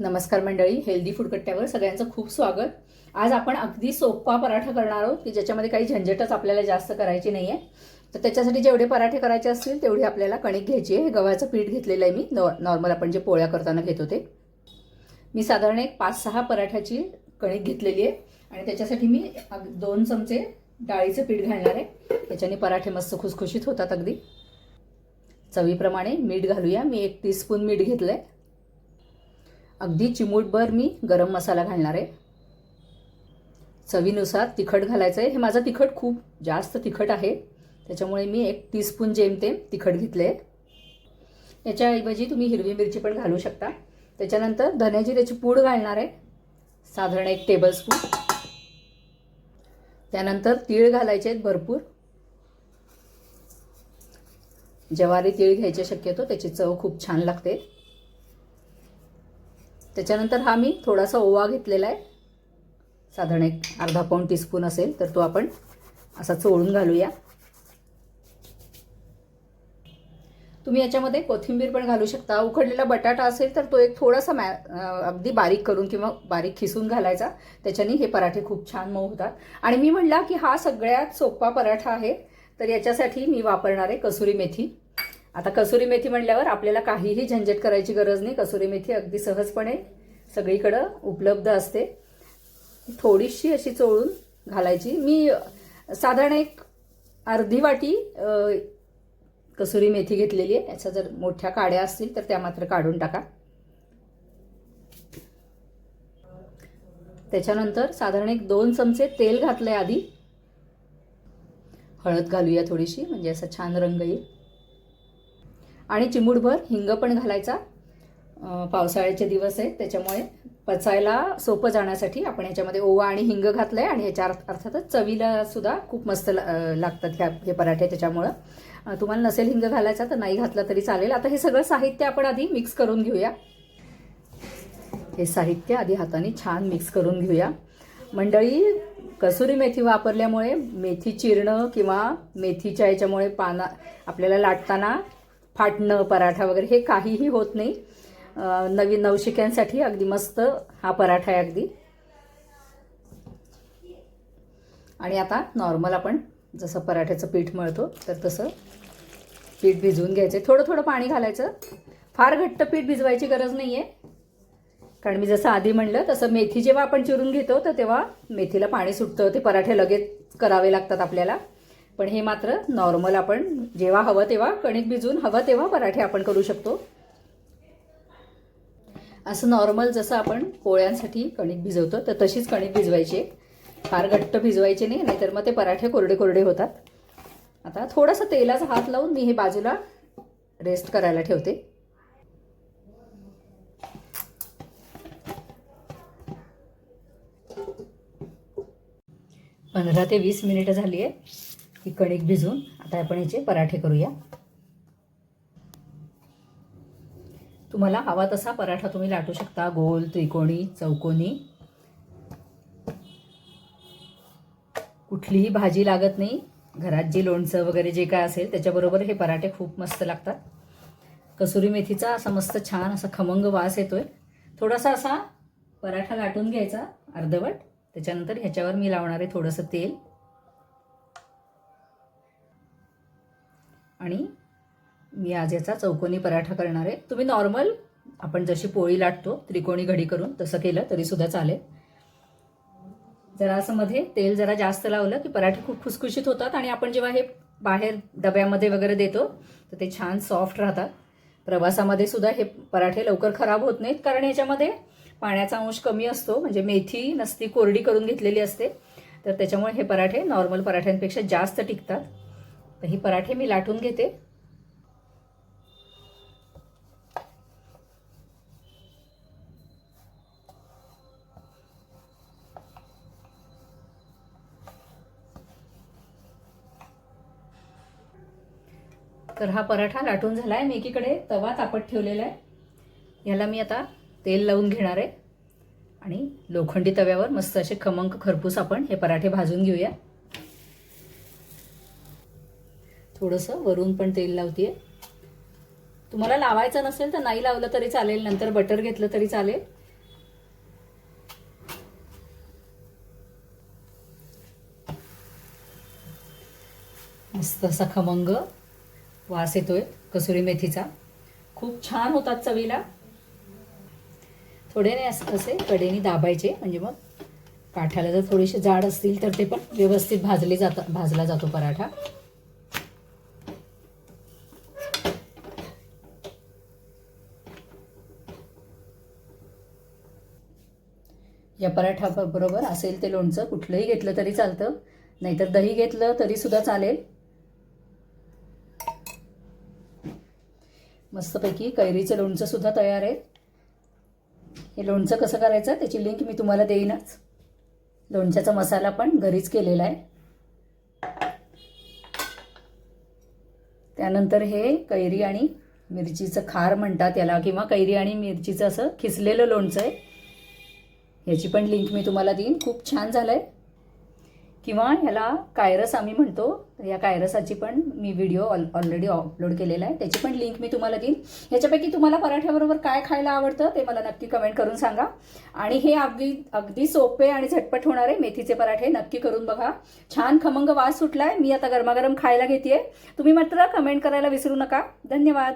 नमस्कार मंडळी healthy food कट्ट्यावर सगळ्यांचं खूप स्वागत. आज आपण अगदी सोपा पराठा करणार आहोत की ज्याच्यामध्ये काही झंझटच आपल्याला जास्त करायची नाही आहे तर त्याच्यासाठी जेवढे पराठे करायचे असतील तेवढी आपल्याला कणिक घ्यायची आहे. गव्हाचं पीठ घेतलेलं आहे मी. नॉ नॉर्मल आपण जे पोळ्या करताना घेत होते. मी साधारण एक पाच सहा पराठ्याची कणिक घेतलेली आहे. आणि त्याच्यासाठी मी अग- दोन चमचे डाळीचं पीठ घालणार आहे. त्याच्याने पराठे मस्त खुसखुशीत होतात अगदी. चवीप्रमाणे मीठ घालूया. मी एक टीस्पून मीठ घेतलं आहे अगदी चिमूटभर मी गरम मसाला घालणार आहे. चवीनुसार तिखट घालायचं आहे. हे माझं तिखट खूप जास्त तिखट आहे. त्याच्यामुळे मी एक टीस्पून जेमतेम तिखट घेतलं आहे. याच्याऐवजी तुम्ही हिरवी मिरची पण घालू शकता. त्याच्यानंतर धन्याजिऱ्याची पूड घालणार आहे. साधारण एक टेबलस्पून त्यानंतर तीळ घालायचे आहेत भरपूर. ज्वारी तीळ घ्यायचे शक्यतो त्याची चव खूप छान लागते. त्याच्यानंतर हा मी थोडासा ओवा घेतलेला आहे. साधारण एक अर्धा पाऊण टीस्पून असेल तर तो आपण असा चोळून घालूया. तुम्ही याच्यामध्ये कोथिंबीर पण घालू शकता. उकडलेला बटाटा असेल तर तो एक थोडासा मॅ अगदी बारीक करून किंवा बारीक खिसून घालायचा. त्याच्याने हे पराठे खूप छान मऊ होतात. आणि मी म्हणला की हा सगळ्यात सोपा पराठा आहे. तर याच्यासाठी मी वापरणार आहे कसुरी मेथी. आता कसुरी मेथी म्हणल्यावर आपल्याला काहीही झंझट करायची गरज नाही. कसुरी मेथी अगदी सहजपणे सगळीकडं उपलब्ध असते. थोडीशी अशी चोळून घालायची. मी साधारण एक अर्धी वाटी कसुरी मेथी घेतलेली आहे. याच्या जर मोठ्या काड्या असतील तर त्या मात्र काढून टाका. त्याच्यानंतर साधारण एक दोन चमचे तेल घातलंय आधी. हळद घालूया थोडीशी म्हणजे असा छान रंग येईल. आणि चिमूटभर हिंग पण घालायचा. पावसाळ्याचे दिवस आहेत त्याच्यामुळे पचायला सोपं जाण्यासाठी आपण याच्यामध्ये ओवा आणि हिंग घातलं आहे आणि ह्याच्या अर्थातच चवीला सुद्धा खूप मस्त ला- लागतात ह्या हे पराठे त्याच्यामुळं. तुम्हाला नसेल हिंग घालायचा तर नाही घातला तरी चालेल. आता हे सगळं साहित्य आपण आधी मिक्स करून घेऊया. हे साहित्य आधी हाताने छान मिक्स करून घेऊया. मंडळी कसुरी मेथी वापरल्यामुळे मेथी चिरणं किंवा मेथीच्या याच्यामुळे पाना आपल्याला लाटताना फाटणं पराठा वगैरे हे काहीही होत नाही. नवीन नवशिक्यांसाठी अगदी मस्त हा पराठा आहे अगदी. आणि आता नॉर्मल आपण जसं पराठ्याचं पीठ मळतो तर तसं पीठ भिजवून घ्यायचं. थोडं थोडं पाणी घालायचं. फार घट्ट पीठ भिजवायची गरज नाही आहे कारण मी जसं आधी म्हणलं तसं मेथी जेव्हा आपण चिरून घेतो तर तेव्हा मेथीला पाणी सुटतं. ते पराठे लगेच करावे लागतात आपल्याला. पण हे मात्र नॉर्मल आपण जेव्हा हवं तेव्हा कणिक भिजवून हवं तेव्हा पराठे आपण करू शकतो. असं नॉर्मल जसं आपण पोळ्यांसाठी कणिक भिजवतो तर तशीच कणिक भिजवायची. आहे. फार घट्ट भिजवायचे नाही नाहीतर मग ते पराठे कोरडे कोरडे होतात. आता थोडंसं तेलाचा हात लावून मी हे बाजूला रेस्ट करायला ठेवते. पंधरा ते वीस मिनिटं झाली आहे. ही कणिक भिजवून आता आपण याचे पराठे करूया. तुम्हाला हवा तसा पराठा तुम्ही लाटू शकता. गोल त्रिकोणी चौकोनी कुठलीही भाजी लागत नाही. घरात जे लोणचं वगैरे जे काय असेल त्याच्याबरोबर हे पराठे खूप मस्त लागतात. कसुरी मेथीचा असा मस्त छान असा खमंग वास येतोय. थोडासा असा पराठा लाटून घ्यायचा अर्धवट. त्याच्यानंतर ह्याच्यावर मी लावणार आहे थोडंसं तेल. आणि मी आज याचा चौकोनी पराठा करणार आहे. तुम्ही नॉर्मल आपण जशी पोळी लाटतो त्रिकोणी घडी करून तसं केलं तरीसुद्धा चालेल. जरा असं मध्ये तेल जरा जास्त लावलं की पराठे खूप खुसखुशीत होतात आणि आपण जेव्हा हे बाहेर डब्यामध्ये वगैरे देतो तर ते छान सॉफ्ट राहतात. प्रवासामध्ये सुद्धा हे पराठे लवकर खराब होत नाहीत कारण ह्याच्यामध्ये पाण्याचा अंश कमी असतो. म्हणजे मेथी नसती कोरडी करून घेतलेली असते. तर त्याच्यामुळे हे पराठे नॉर्मल पराठ्यांपेक्षा जास्त टिकतात. तर ही पराठे मी लाटून घेते. तर हा पराठा लाटून झाला आहे मी एकीकडे तवा तापत ठेवलेला आहे. ह्याला मी आता तेल लावून घेणार आहे. आणि लोखंडी तव्यावर मस्त असे खमंग खरपूस आपण हे पराठे भाजून घेऊया. थोडंसं वरून पण तेल लावते तुम्हाला लावायचं नसेल तर नाही लावलं तरी चालेल नंतर बटर घेतलं तरी चालेल. मस्त असा खमंग वास येतोय कसुरी मेथीचा. खूप छान होतात चवीला. थोडे नाही असे कडेने दाबायचे म्हणजे मग काठाला जर थोडेसे जाड असतील तर ते पण व्यवस्थित भाजले जात भाजला जातो पराठा. या पराठा बरोबर असेल ते लोणचं कुठलंही घेतलं तरी चालतं. नाहीतर दही घेतलं तरीसुद्धा चालेल. मस्तपैकी कैरीचं लोणचंसुद्धा तयार आहे. हे लोणचं कसं करायचं? त्याची लिंक मी तुम्हाला देईनच. लोणच्याचा मसाला पण घरीच केलेला आहे. त्यानंतर हे कैरी आणि मिरचीचं खार म्हणतात याला किंवा कैरी आणि मिरचीचं असं खिसलेलं लोणचं आहे. याची पण लिंक मी तुम्हाला देईन. खूप छान झालं आहे किंवा ह्याला कायरस आम्ही म्हणतो या कायरसाची पण मी व्हिडिओ ऑल ऑलरेडी अपलोड केलेला आहे. त्याची पण लिंक मी तुम्हाला देईन. ह्याच्यापैकी तुम्हाला पराठ्याबरोबर काय खायला आवडतं ते मला नक्की कमेंट करून सांगा. आणि हे अगदी अगदी सोपे आणि झटपट होणारे मेथीचे पराठे नक्की करून बघा. छान खमंग वास सुटला आहे मी आता गरमागरम खायला घेते तुम्ही मात्र कमेंट करायला विसरू नका. धन्यवाद.